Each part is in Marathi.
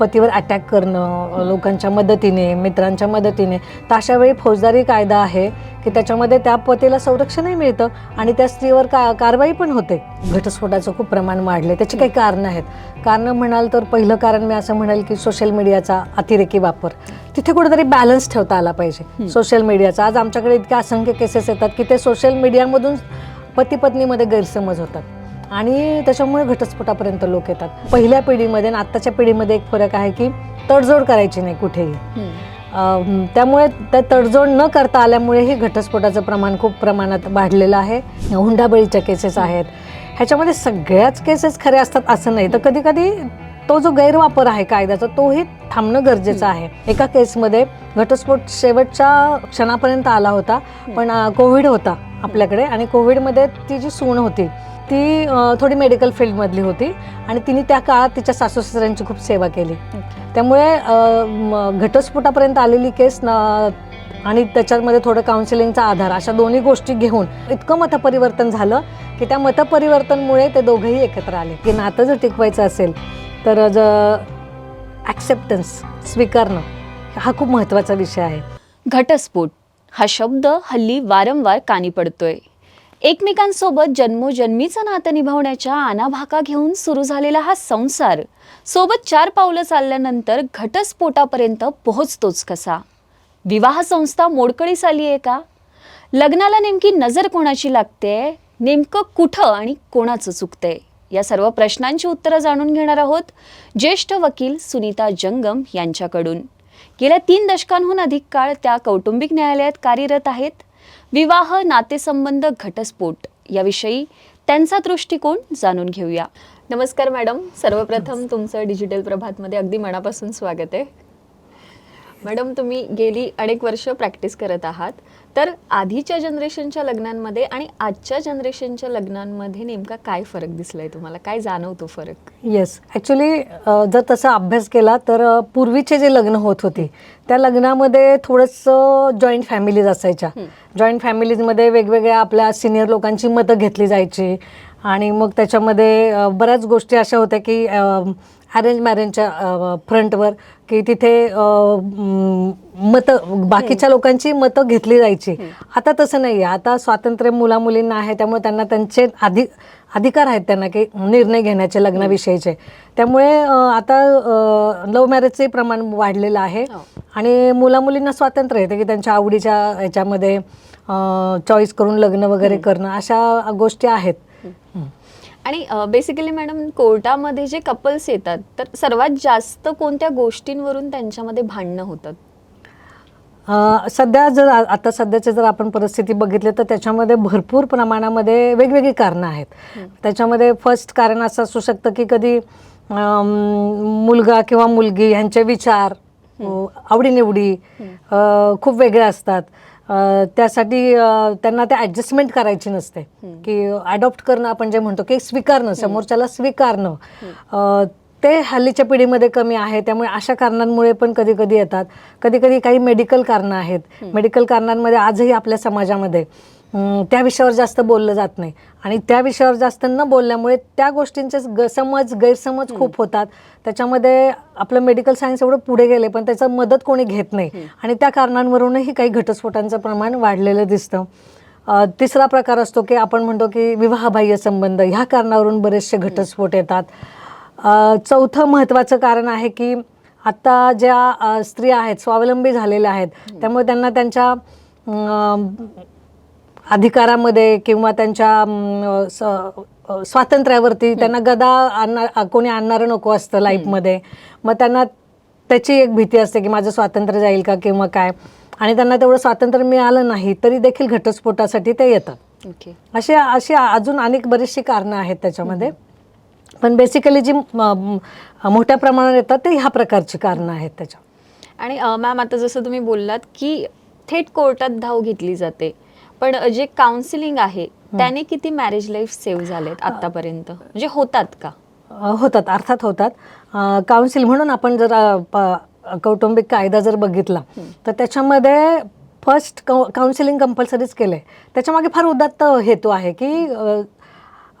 पतीवर अटॅक करणं लोकांच्या मदतीने मित्रांच्या मदतीने तर अशा वेळी फौजदारी कायदा आहे की त्याच्यामध्ये त्या पतीला संरक्षणही मिळतं आणि त्या स्त्रीवर का कारवाई पण होते. घटस्फोटाचं खूप प्रमाण वाढले त्याची काही कारणं आहेत. कारणं म्हणाल तर पहिलं कारण मी असं म्हणेल की सोशल मीडियाचा अतिरेकी वापर. तिथे कुठेतरी बॅलन्स ठेवता आला पाहिजे. सोशल मीडियाचा आज आमच्याकडे इतक्या असंख्य केसेस येतात की ते सोशल मीडियामधून पती पत्नीमध्ये गैरसमज होतात. आणि त्याच्यामुळे घटस्फोटापर्यंत लोक येतात. पहिल्या पिढीमध्ये आणि आत्ताच्या पिढीमध्ये एक फरक आहे की तडजोड करायची नाही कुठेही. त्यामुळे त्या तडजोड न करता आल्यामुळेही घटस्फोटाचं प्रमाण खूप प्रमाणात वाढलेलं आहे. हुंडाबळीच्या केसेस आहेत. ह्याच्यामध्ये सगळ्याच केसेस खऱ्या असतात असं नाही. तर कधी कधी तो जो गैरवापर आहे कायद्याचा तोही थांबणं गरजेचं आहे. एका केसमध्ये घटस्फोट शेवटच्या क्षणापर्यंत आला होता पण कोविड होता. आपल्याकडे. आणि कोविडमध्ये ती जी सून होती ती थोडी मेडिकल फील्डमधली होती. आणि तिने त्या काळात तिच्या सासू सासऱ्यांची खूप सेवा केली. त्यामुळे घटस्फोटापर्यंत आलेली केस न- आणि त्याच्यामध्ये थोडं काउन्सिलिंगचा आधार अशा दोन्ही गोष्टी घेऊन इतकं मतपरिवर्तन झालं की त्या मतपरिवर्तनमुळे ते दोघंही एकत्र आले. की नातं जर टिकवायचं असेल तर ज ॲक्सेप्टन्स स्वीकारणं हा खूप महत्त्वाचा विषय आहे. घटस्फोट. हा शब्द हल्ली वारंवार कानी पडतोय. एकमेकांसोबत जन्मोजन्मीचं नातं निभावण्याच्या आनाभाका घेऊन सुरू झालेला हा संसार सोबत चार पावलं चालल्यानंतर घटस्फोटापर्यंत पोहोचतोच कसा? विवाह संस्था मोडकळीस आली आहे का? लग्नाला नेमकी नजर कोणाची लागते? नेमकं कुठं आणि कोणाचं चुकतंय? या सर्व प्रश्नांची उत्तरं जाणून घेणार आहोत ज्येष्ठ वकील सुनीता जंगम यांच्याकडून. गेल्या तीन दशकांहून अधिक काळ त्या कौटुंबिक न्यायालयात कार्यरत आहेत. विवाह नातेसंबंध घटस्फोट याविषयी त्यांचा दृष्टिकोन जाणून घेऊया. नमस्कार मॅडम. सर्वप्रथम तुमचं डिजिटल प्रभातमध्ये अगदी मनापासून स्वागत आहे. मॅडम तुम्ही गेली अनेक वर्ष प्रॅक्टिस करत आहात. तर आधीच्या जनरेशनच्या लग्नांमध्ये आणि आजच्या जनरेशनच्या लग्नांमध्ये नेमका काय फरक दिसलाय तुम्हाला? काय जाणवतो फरक? येस ॲक्च्युली जर तसा अभ्यास केला तर पूर्वीचे जे लग्न होत होते त्या लग्नामध्ये थोडंसं जॉईंट फॅमिलीज असायच्या. जॉईंट फॅमिलीजमध्ये वेगवेगळ्या आपल्या सिनियर लोकांची मतं घेतली जायची. आणि मग त्याच्यामध्ये बऱ्याच गोष्टी अशा होत्या की अरेंज मॅरेजच्या फ्रंटवर की तिथे मतं बाकीच्या लोकांची मतं घेतली जायची. आता तसं नाही आहे आता स्वातंत्र्य मुला मुलींना आहे त्यामुळे त्यांना त्यांचे अधि अधिकार आहेत त्यांना की निर्णय घेण्याचे लग्नाविषयीचे. त्यामुळे आता लव्ह मॅरेजचे प्रमाण वाढलेलं आहे. हो. आणि मुला मुलींना स्वातंत्र्य येते की त्यांच्या आवडीच्या ह्याच्यामध्ये चॉईस करून लग्न वगैरे करणं अशा गोष्टी आहेत. आणि बेसिकली मॅडम कोर्टामध्ये जे कपल्स येतात तर सर्वात जास्त कोणत्या गोष्टींवरून त्यांच्यामध्ये भांडणं होतात? सध्या जर आता सध्याचे जर आपण परिस्थिती बघितली तर त्याच्यामध्ये भरपूर प्रमाणामध्ये वेगवेगळी कारणं आहेत. त्याच्यामध्ये फर्स्ट कारण असं असू शकतं की कधी मुलगा किंवा मुलगी ह्यांचे विचार आवडीनिवडी खूप वेगळे असतात. त्यासाठी त्यांना ते ॲडजस्टमेंट करायची नसते. की अडॉप्ट करणं आपण जे म्हणतो की स्वीकारणं समोरच्याला स्वीकारणं. ते हल्लीच्या पिढीमध्ये कमी आहे. त्यामुळे अशा कारणांमुळे पण कधी कधी येतात. कधी कधी काही मेडिकल कारणं आहेत. मेडिकल कारणांमध्ये आजही आपल्या समाजामध्ये त्या विषयावर जास्त बोललं जात नाही. आणि त्या विषयावर जास्त न बोलल्यामुळे त्या गोष्टींचे ग समज गैरसमज खूप होतात. त्याच्यामध्ये आपलं मेडिकल सायन्स एवढं पुढे गेले पण त्याचं मदत कोणी घेत नाही. आणि त्या कारणांवरूनही काही घटस्फोटांचं प्रमाण वाढलेलं दिसतं. तिसरा प्रकार असतो की आपण म्हणतो की विवाहबाह्य संबंध. ह्या कारणावरून बरेचसे घटस्फोट येतात. चौथं महत्त्वाचं कारण आहे की आत्ता ज्या स्त्रिया आहेत स्वावलंबी झालेल्या आहेत त्यामुळे त्यांना त्यांच्या अधिकारामध्ये किंवा त्यांच्या स- स्वातंत्र्यावरती त्यांना गदा आणणार कोणी आणणारं नको असतं लाईफमध्ये. मग त्यांना त्याची एक भीती असते की माझं स्वातंत्र्य जाईल का किंवा काय? आणि त्यांना तेवढं स्वातंत्र्य मिळालं नाही तरी देखील घटस्फोटासाठी ते येतात. ओके. अशी अशी अजून अनेक बरीचशी कारणं आहेत त्याच्यामध्ये. पण बेसिकली जी मोठ्या प्रमाणात येतात ते ह्या प्रकारची कारणं आहेत त्याच्या. आणि मॅम आता जसं तुम्ही बोललात की थेट कोर्टात धाव घेतली जाते. पण जे काउन्सिलिंग आहे त्याने किती मॅरेज लाईफ सेव्ह झालेत आतापर्यंत? म्हणजे होतात का? होतात. अर्थात होतात. काउन्सिल म्हणून आपण जर कौटुंबिक कायदा जर बघितला तर त्याच्यामध्ये फर्स्ट काउन्सिलिंग कंपल्सरीच केलं आहे त्याच्यामागे फार उदात्त हेतू आहे की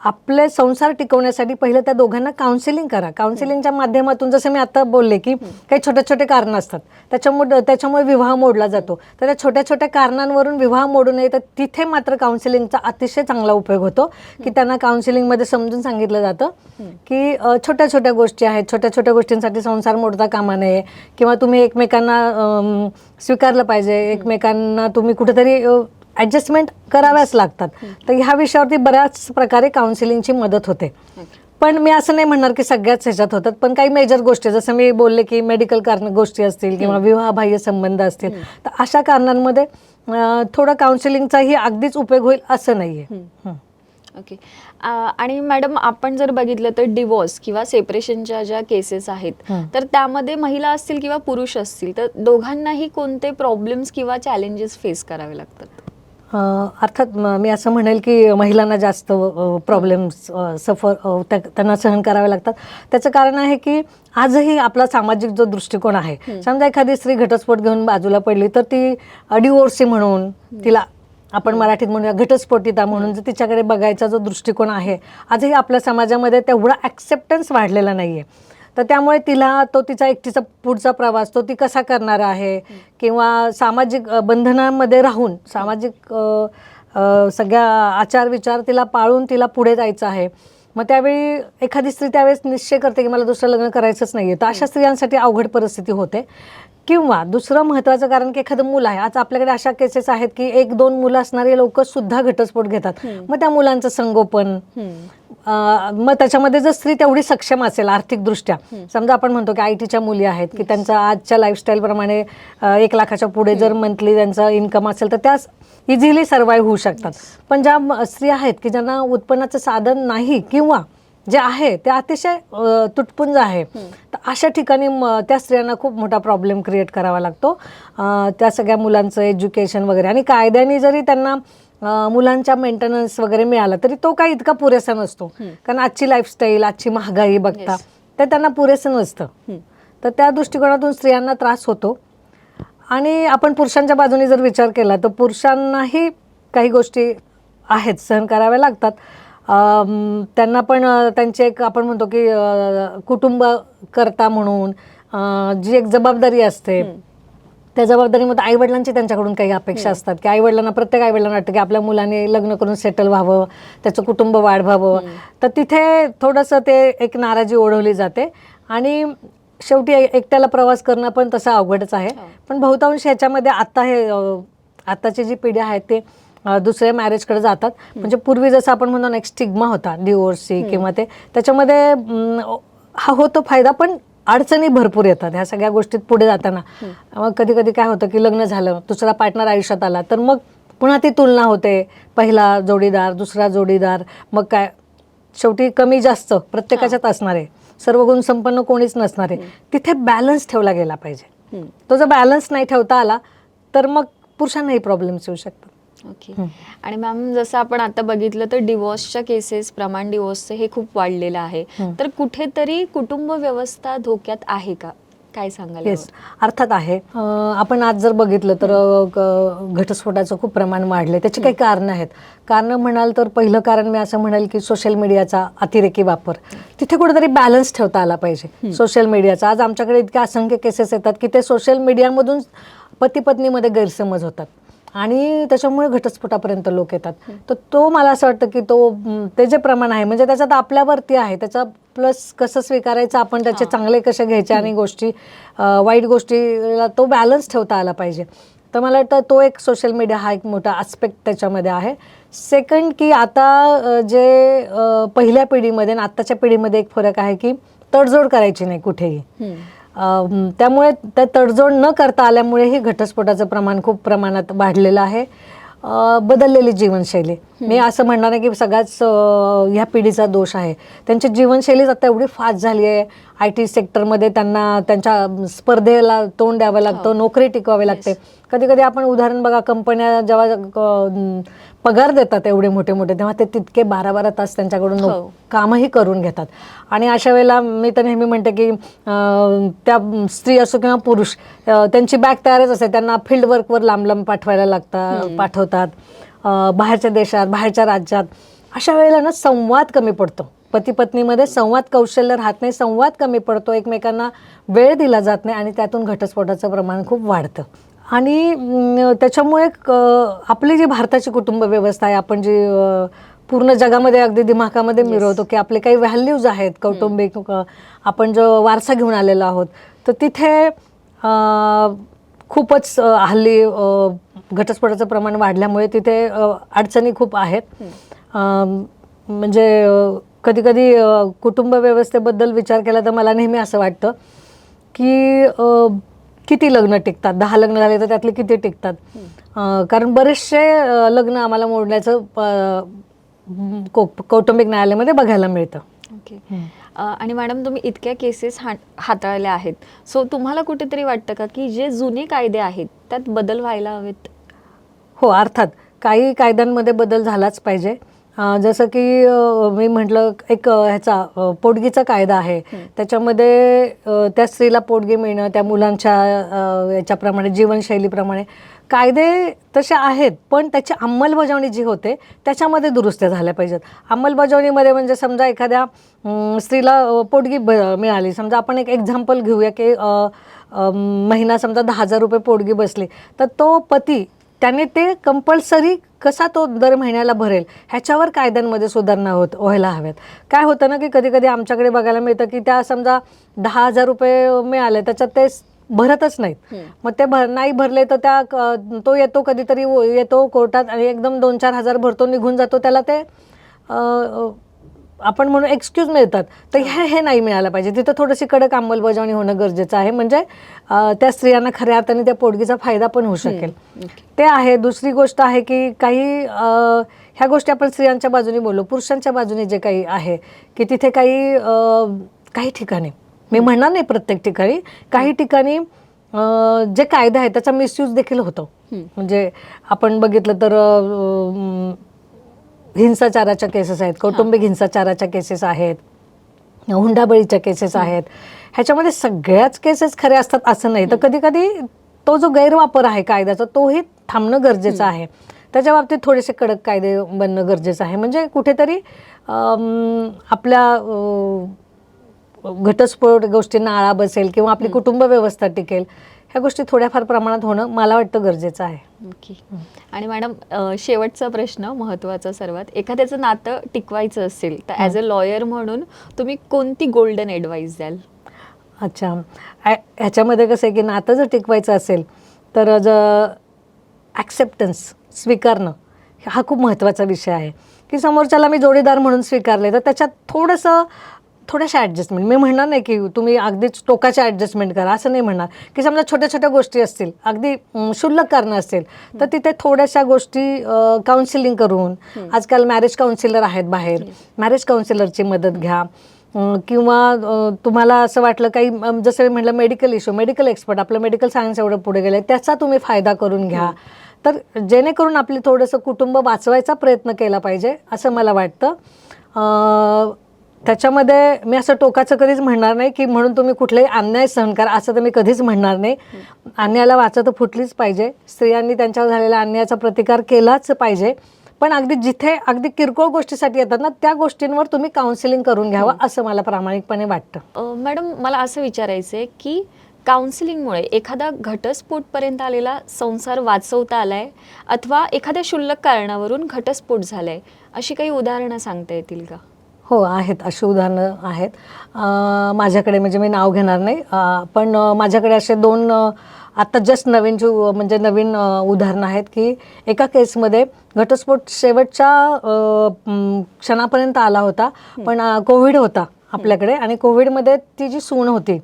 आपले संसार टिकवण्यासाठी पहिलं त्या दोघांना काउन्सिलिंग करा. काउन्सिलिंगच्या माध्यमातून जसं मी आता बोलले की काही छोटे छोटे कारणं असतात. त्याच्यामुळे त्याच्यामुळे विवाह मोडला जातो. तर त्या छोट्या छोट्या कारणांवरून विवाह मोडू नये तर तिथे मात्र काउन्सिलिंगचा अतिशय चांगला उपयोग होतो की त्यांना काउन्सिलिंगमध्ये समजून सांगितलं जातं की छोट्या छोट्या गोष्टी आहेत. छोट्या छोट्या गोष्टींसाठी संसार मोडता कामा नये. किंवा तुम्ही एकमेकांना स्वीकारलं पाहिजे. एकमेकांना तुम्ही कुठेतरी ॲडजस्टमेंट कराव्याच लागतात. तर ह्या विषयावरती बऱ्याच प्रकारे काउन्सिलिंगची मदत होते. पण मी असं नाही म्हणणार की सगळ्याच ह्याच्यात होतात पण काही मेजर गोष्टी जसं मी बोलले की मेडिकल कारण गोष्टी असतील किंवा विवाहबाह्य संबंध असतील तर अशा कारणांमध्ये थोडं काउन्सिलिंगचाही अगदीच उपयोग होईल असं नाही आहे ओके. आणि मॅडम आपण जर बघितलं तर डिवोर्स किंवा सेपरेशनच्या ज्या केसेस आहेत. तर त्यामध्ये महिला असतील किंवा पुरुष असतील तर दोघांनाही कोणते प्रॉब्लेम्स किंवा चॅलेंजेस फेस करावे लागतात? अर्थात म- असं म्हणेल की महिलांना जास्त प्रॉब्लेम्स सफर त्यांना सहन करावे लागतात. त्याचं कारण आहे की आजही आपला सामाजिक जो दृष्टिकोन आहे समजा एखादी स्त्री घटस्फोट घेऊन बाजूला पडली तर ती डिवोर्सी म्हणून तिला आपण मराठीत म्हणूया घटस्फोटिता म्हणून जर तिच्याकडे बघायचा जो दृष्टिकोन आहे आजही आपल्या समाजामध्ये तेवढा ॲक्सेप्टन्स वाढलेला नाही आहे तर त्यामुळे तिला तो तिचा एकटीचा पुढचा प्रवास तो ती कसा करणार आहे? किंवा सामाजिक बंधनामध्ये राहून सामाजिक सगळ्या आचार विचार तिला पाळून तिला पुढे जायचं आहे. मग त्यावेळी एखादी स्त्री त्यावेळेस निश्चय करते की मला दुसरं लग्न करायचंच नाही आहे तर अशा स्त्रियांसाठी अवघड परिस्थिती होते. किंवा दुसरं महत्त्वाचं कारण की एखादं मूल आहे. आज आपल्याकडे अशा केसेस आहेत की एक दोन मुलं असणारे लोक सुद्धा घटस्फोट घेतात. मग त्या मुलांचं संगोपन मग त्याच्यामध्ये जर स्त्री तेवढी सक्षम असेल आर्थिकदृष्ट्या समजा आपण म्हणतो की आय टीच्या मुली आहेत की त्यांचा आजच्या लाईफस्टाईलप्रमाणे एक लाखाच्या पुढे जर मंथली त्यांचं इन्कम असेल तर त्या इझिली सर्वाईव्ह होऊ शकतात. पण ज्या स्त्रिया आहेत की ज्यांना उत्पन्नाचं साधन नाही किंवा जे आहे ते अतिशय तुटपुंज आहे तर अशा ठिकाणी त्या स्त्रियांना खूप मोठा प्रॉब्लेम क्रिएट करावा लागतो. त्या सगळ्या मुलांचं एज्युकेशन वगैरे आणि कायद्याने जरी त्यांना मुलांच्या मेंटेनन्स वगैरे मिळाला तरी तो काही इतका पुरेसा नसतो. कारण आजची लाईफस्टाईल आजची महागाई बघता ते त्यांना पुरेसं नसतं. तर त्या दृष्टिकोनातून स्त्रियांना त्रास होतो. आणि आपण पुरुषांच्या बाजूने जर विचार केला तर पुरुषांनाही काही गोष्टी आहेत सहन कराव्या लागतात. त्यांना पण त्यांची एक आपण म्हणतो की कुटुंब करता म्हणून जी एक जबाबदारी असते त्या जबाबदारीमध्ये आईवडिलांची त्यांच्याकडून काही अपेक्षा असतात. की आईवडिलांना प्रत्येक आईवडिलांना वाटतं की आपल्या मुलाने लग्न करून सेटल व्हावं त्याचं कुटुंब वाढवावं. तर तिथे थोडंसं ते एक नाराजी ओढवली जाते. आणि शेवटी एकट्याला प्रवास करणं पण तसं अवघडच आहे. पण बहुतांश ह्याच्यामध्ये आता हे अ, आताची जी पिढी आहे ते दुसऱ्या मॅरेजकडे जातात. म्हणजे पूर्वी जसं आपण म्हणतो ना एक स्टिग्मा होता डिवोर्सची किंवा ते. त्याच्यामध्ये हा होतो फायदा पण अडचणी भरपूर येतात. ह्या सगळ्या गोष्टीत पुढे जाताना. मग कधी कधी काय होतं की लग्न झालं दुसरा पार्टनर आयुष्यात आला तर मग पुन्हा ती तुलना होते. पहिला जोडीदार दुसरा जोडीदार मग काय? शेवटी कमी जास्त प्रत्येकाच्यात असणार. आहे सर्व गुण संपन्न कोणीच नसणार. आहे तिथे बॅलन्स ठेवला गेला पाहिजे. तो जर बॅलन्स नाही ठेवता आला तर मग पुरुषांनाही प्रॉब्लेम्स येऊ शकतात. ओके आणि मॅम जसं आपण आता बघितलं तर डिवोर्सच्या केसेस प्रमाण डिवोर्सचं हे खूप वाढलेलं आहे. तर कुठेतरी कुटुंब व्यवस्था धोक्यात आहे का? काय सांगाल येस अर्थात आहे. आपण आज जर बघितलं तर घटस्फोटाचं खूप प्रमाण वाढले त्याची काही कारणं आहेत. कारणं म्हणाल तर पहिलं कारण मी असं म्हणाल की सोशल मीडियाचा अतिरेकी वापर. तिथे कुठेतरी बॅलन्स ठेवता आला पाहिजे. सोशल मीडियाचा आज आमच्याकडे इतके असंख्य केसेस येतात की ते सोशल मीडियामधून पती पत्नीमध्ये गैरसमज होतात. आणि त्याच्यामुळे घटस्फोटापर्यंत लोक येतात. तर तो मला असं वाटतं की तो ते जे प्रमाण आहे म्हणजे त्याच्यात आपल्यावरती आहे त्याचा प्लस कसं स्वीकारायचं आपण त्याचे चांगले कसे घ्यायचे आणि गोष्टी वाईट गोष्टीला तो बॅलन्स ठेवता आला पाहिजे. तर मला वाटतं तो एक सोशल मीडिया हा एक मोठा आस्पेक्ट त्याच्यामध्ये आहे. सेकंड की आता जे पहिल्या पिढीमध्ये आणि आत्ताच्या पिढीमध्ये एक फरक आहे की तडजोड करायची नाही कुठेही. त्यामुळे त्या तडजोड न करता आल्यामुळेही घटस्फोटाचं प्रमाण खूप प्रमाणात वाढलेलं आहे. बदललेली जीवनशैली. मी असं म्हणणार आहे की सगळ्याच ह्या पिढीचा दोष आहे. त्यांची जीवनशैलीच आता एवढी फास्ट झाली आहे. आय टी सेक्टरमध्ये त्यांना त्यांच्या स्पर्धेला तोंड द्यावं लागतं नोकरी टिकवावी लागते. कधी कधी आपण उदाहरण बघा कंपन्या जेव्हा पगार देतात एवढे मोठे मोठे तेव्हा ते तितके बारा बारा तास त्यांच्याकडून हो. कामही करून घेतात. आणि अशा वेळेला मी तर नेहमी म्हणते की अं, त्या स्त्री असो किंवा पुरुष अं, त्यांची बॅग तयारच असते. त्यांना फील्ड वर्कवर लांब लांब पाठवायला लागतात पाठवतात. अं, बाहेरच्या देशात बाहेरच्या राज्यात. अशा वेळेला ना संवाद कमी पडतो. पती पत्नीमध्ये संवाद कौशल्य राहत नाही संवाद कमी पडतो. एकमेकांना वेळ दिला जात नाही आणि त्यातून घटस्फोटाचं प्रमाण खूप वाढतं. आणि त्याच्यामुळे आपली जी भारताची कुटुंब व्यवस्था आहे आपण जी पूर्ण जगामध्ये अगदी दिमाखामध्ये मिरवतो की आपले काही व्हॅल्यूज आहेत कौटुंबिक आपण जो वारसा घेऊन आलेलो आहोत तर तिथे खूपच हल्ली घटस्फोटाचं प्रमाण वाढल्यामुळे तिथे अडचणी खूप आहेत. म्हणजे कधी कधी कुटुंब व्यवस्थेबद्दल विचार केला तर मला नेहमी असं वाटतं की किती लग्न टिकतात? दहा लग्न झाले तर त्यातले किती टिकतात? कारण बरेचसे लग्न आम्हाला मोडण्याचं कौटुंबिक न्यायालयामध्ये बघायला मिळतं. ओके. आणि मॅडम तुम्ही इतक्या केसेस हा हाताळल्या आहेत. सो तुम्हाला कुठेतरी वाटतं का की जे जुने कायदे आहेत त्यात बदल व्हायला हवेत? हो अर्थात. काही कायद्यांमध्ये बदल झालाच पाहिजे. जसं की मी म्हटलं एक ह्याचा पोटगीचा कायदा आहे. त्याच्यामध्ये त्या स्त्रीला पोटगी मिळणं त्या मुलांच्या याच्याप्रमाणे जीवनशैलीप्रमाणे कायदे तसे आहेत पण त्याची अंमलबजावणी जी होते त्याच्यामध्ये दुरुस्त्या झाल्या पाहिजेत. अंमलबजावणीमध्ये म्हणजे समजा एखाद्या स्त्रीला पोटगी ब मिळाली. समजा आपण एक एक्झाम्पल घेऊया की महिना समजा दहा हजार रुपये पोटगी बसली तर तो पती त्याने ते कंपल्सरी कसा तो दर महिन्याला भरेल? ह्याच्यावर कायद्यांमध्ये सुधारणा होत व्हायला हव्यात. काय होतं ना की कधी कधी आमच्याकडे बघायला मिळतं की त्या समजा दहा हजार रुपये मिळाले त्याच्यात ते भरतच नाहीत. मग ते भर नाही भरले तर त्या तो येतो कधीतरी वो- येतो कोर्टात आणि एकदम दोन चार हजार भरतो निघून जातो. त्याला ते आपण म्हणून एक्सक्यूज मिळतात. तर हे हे नाही मिळालं पाहिजे. तिथं थोडीशी कडक अंमलबजावणी होणं गरजेचं आहे. म्हणजे त्या स्त्रियांना खऱ्या अर्थाने त्या पोटगीचा फायदा पण होऊ शकेल. ते आहे. दुसरी गोष्ट आहे की काही ह्या गोष्टी आपण स्त्रियांच्या बाजूने बोललो. पुरुषांच्या बाजूने जे काही आहे की तिथे काही काही ठिकाणी मी म्हणणार नाही प्रत्येक ठिकाणी काही ठिकाणी जे कायदा आहे त्याचा मिसयूज देखील होतो. म्हणजे आपण बघितलं तर हिंसाचाराच्या केसेस आहेत कौटुंबिक हिंसाचाराच्या केसेस आहेत हुंडाबळीच्या केसेस आहेत. ह्याच्यामध्ये सगळ्याच केसेस खऱ्या असतात असं नाही. तर कधी कधी तो जो गैरवापर आहे कायद्याचा तोही थांबणं गरजेचं आहे. त्याच्या बाबतीत थोडेसे कडक कायदे बनणं गरजेचं आहे. म्हणजे कुठेतरी आपल्या घटस्फोट गोष्टींना आळा बसेल किंवा आपली कुटुंब व्यवस्था टिकेल. ह्या गोष्टी थोड्याफार प्रमाणात होणं मला वाटतं गरजेचं आहे. ओके. आणि मॅडम शेवटचा प्रश्न महत्त्वाचा सर्वात. एखाद्याचं नातं टिकवायचं असेल तर ॲज अ लॉयर म्हणून तुम्ही कोणती गोल्डन ॲडवाईस द्याल? अच्छा. ह्याच्यामध्ये कसं आहे की नातं जर टिकवायचं असेल तर ज ॲक्सेप्टन्स स्वीकारणं हा खूप महत्त्वाचा विषय आहे. की समोरच्याला मी जोडीदार म्हणून स्वीकारले तर त्याच्यात थोडंसं थोड्याशा ॲडजस्टमेंट मी म्हणणार नाही की तुम्ही अगदीच टोकाच्या ॲडजस्टमेंट करा असं नाही म्हणणार. की समजा छोट्या छोट्या गोष्टी असतील अगदी अं, क्षुल्लक कारणं असतील तर तिथे थोड्याशा गोष्टी काउन्सिलिंग करून आजकाल मॅरेज काउन्सिलर आहेत बाहेर. मॅरेज काउन्सिलरची मदत घ्या. किंवा तुम्हाला असं वाटलं काही जसं मी म्हटलं मेडिकल इश्यू मेडिकल एक्सपर्ट आपलं मेडिकल सायन्स एवढं पुढे गेलं त्याचा तुम्ही फायदा करून घ्या. तर जेणेकरून आपली थोडंसं कुटुंब वाचवायचा प्रयत्न केला पाहिजे असं मला वाटतं. त्याच्यामध्ये मी असं टोकाचं कधीच म्हणणार नाही की म्हणून तुम्ही कुठलाही अन्याय सहन करा असं तर मी कधीच म्हणणार नाही. अन्यायाला वाचा तर फुटलीच पाहिजे. स्त्रियांनी त्यांच्यावर झालेल्या अन्यायाचा प्रतिकार केलाच पाहिजे. पण अगदी जिथे अगदी किरकोळ गोष्टीसाठी येतात ना त्या गोष्टींवर तुम्ही काउन्सिलिंग करून घ्यावं असं मला प्रामाणिकपणे वाटतं. मॅडम मला असं विचारायचं आहे की काउन्सिलिंगमुळे एखादा घटस्फोटपर्यंत आलेला संसार वाचवता आलाय अथवा एखाद्या क्षुल्लक कारणावरून घटस्फोट झालाय अशी काही उदाहरणं सांगता येतील का? हो आहेत. अशी उदाहरणं आहेत. माझ्याकडे म्हणजे मी नाव घेणार नाही. पण माझ्याकडे असे दोन आत्ता जस्ट नवीन जी म्हणजे नवीन उदाहरणं आहेत की एका केसमध्ये घटस्फोट शेवटच्या क्षणापर्यंत आला होता पण कोविड होता आपल्याकडे आणि कोविडमध्ये ती जी सून होती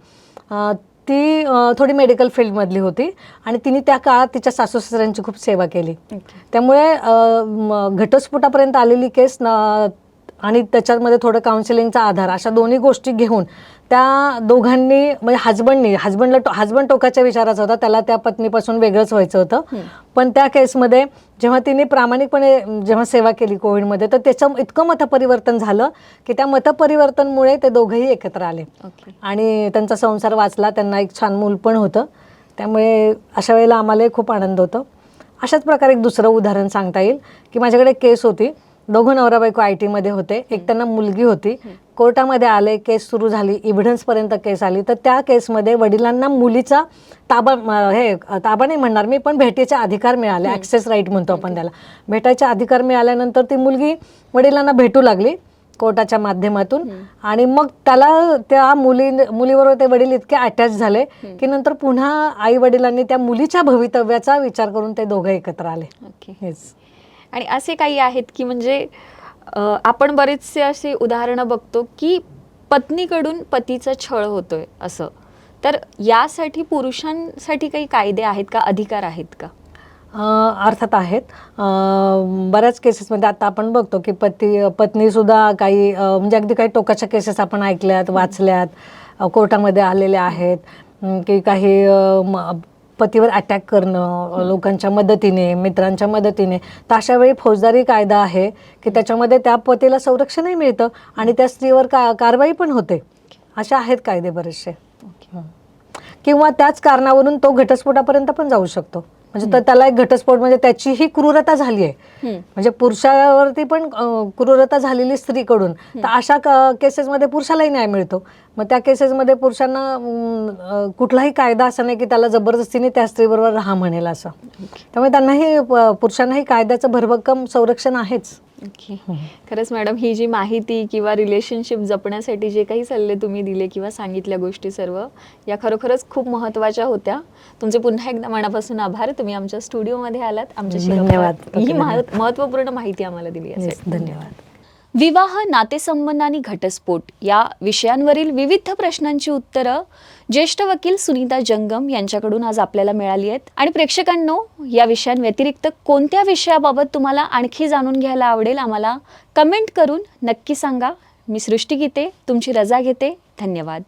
ती थोडी मेडिकल फील्डमधली होती आणि तिने त्या काळात तिच्या सासू सासऱ्यांची खूप सेवा केली. त्यामुळे अं, म, घटस्फोटापर्यंत आलेली केस न आणि त्याच्यामध्ये थोडं काउन्सिलिंगचा आधार अशा दोन्ही गोष्टी घेऊन त्या दोघांनी म्हणजे हजबंडनी हजबंडला टो हजबंड टोकाच्या विचाराचा होता त्याला त्या पत्नीपासून वेगळंच व्हायचं होतं. पण त्या केसमध्ये जेव्हा तिने प्रामाणिकपणे जेव्हा सेवा केली कोविडमध्ये तर त्याचं इतकं मतपरिवर्तन झालं की त्या मतपरिवर्तनमुळे ते दोघंही एकत्र आले. आणि त्यांचा संसार वाचला त्यांना एक छान मूल पण होतं. त्यामुळे अशा वेळेला आम्हालाही खूप आनंद होतो. अशाच प्रकारे एक दुसरं उदाहरण सांगता येईल की माझ्याकडे केस होती. दोघं नवरा बायको आय टीमध्ये होते. एक त्यांना मुलगी होती. कोर्टामध्ये आले केस सुरू झाली इव्हिडन्सपर्यंत केस आली. तर त्या केसमध्ये वडिलांना मुलीचा ताबा हे ताबा नाही म्हणणार मी पण भेटीचे अधिकार मिळाले. ॲक्सेस राईट म्हणतो आपण त्याला. भेटायचे अधिकार मिळाल्यानंतर ती मुलगी वडिलांना भेटू लागली कोर्टाच्या माध्यमातून. आणि मग त्याला त्या मुली मुलीबरोबर ते वडील इतके अटॅच झाले की नंतर पुन्हा आई वडिलांनी त्या मुलीच्या भवितव्याचा विचार करून ते दोघं एकत्र आले. ओके हेच आणि असे काही आहेत की म्हणजे आपण बरेचसे असे उदाहरणं बघतो की पत्नीकडून पतीचा छळ होतोय असं. तर यासाठी पुरुषांसाठी काही कायदे आहेत का अधिकार आहेत का? अर्थात आहेत. बऱ्याच केसेसमध्ये आता आपण बघतो की पती पत्नीसुद्धा काही म्हणजे अगदी काही टोकाच्या केसेस आपण ऐकल्यात वाचल्यात कोर्टामध्ये आलेल्या आहेत. की काही पतीवर अटॅक करणं लोकांच्या मदतीने मित्रांच्या मदतीने तर अशा वेळी फौजदारी कायदा आहे की त्याच्यामध्ये त्या पतीला संरक्षणही मिळतं आणि त्या स्त्रीवर का कारवाई पण होते. अशा आहेत कायदे बरेचसे. किंवा त्याच कारणावरून तो घटस्फोटापर्यंत पण जाऊ शकतो. म्हणजे तर त्याला एक घटस्फोट म्हणजे त्याची ही क्रूरता झाली आहे. म्हणजे पुरुषावरती पण क्रूरता झालेली स्त्रीकडून. तर अशा केसेसमध्ये पुरुषालाही न्याय मिळतो. मग त्या केसेसमध्ये पुरुषांना कुठलाही कायदा असा नाही की त्याला जबरदस्तीने त्या स्त्रीबरोबर राहा म्हणेल असं. त्यामुळे त्यांनाही पुरुषांनाही कायद्याचं भरभक्कम संरक्षण आहेच. ओके खरंच मॅडम ही जी माहिती किंवा रिलेशनशिप जपण्यासाठी जे काही सल्ले तुम्ही दिले किंवा सांगितल्या गोष्टी सर्व या खरोखरच खूप महत्त्वाच्या होत्या. तुमचे पुन्हा एकदा मनापासून आभार. तुम्ही आमच्या स्टुडिओमध्ये आलात. आमच्याशी धन्यवाद. ही मह- महत्त्वपूर्ण माहिती आम्हाला दिली यासाठी. धन्यवाद. विवाह नातेसंबंध आणि घटस्फोट या विषयांवरील विविध प्रश्नांची उत्तरं ज्येष्ठ वकील सुनीता जंगम यांच्याकडून आज आपल्याला मिळाली आहेत. आणि प्रेक्षकांनो या विषयांव्यतिरिक्त कोणत्या विषयाबाबत तुम्हाला आणखी जाणून घ्यायला आवडेल आम्हाला कमेंट करून नक्की सांगा. मी सृष्टी गीते तुमची रजा घेते. धन्यवाद.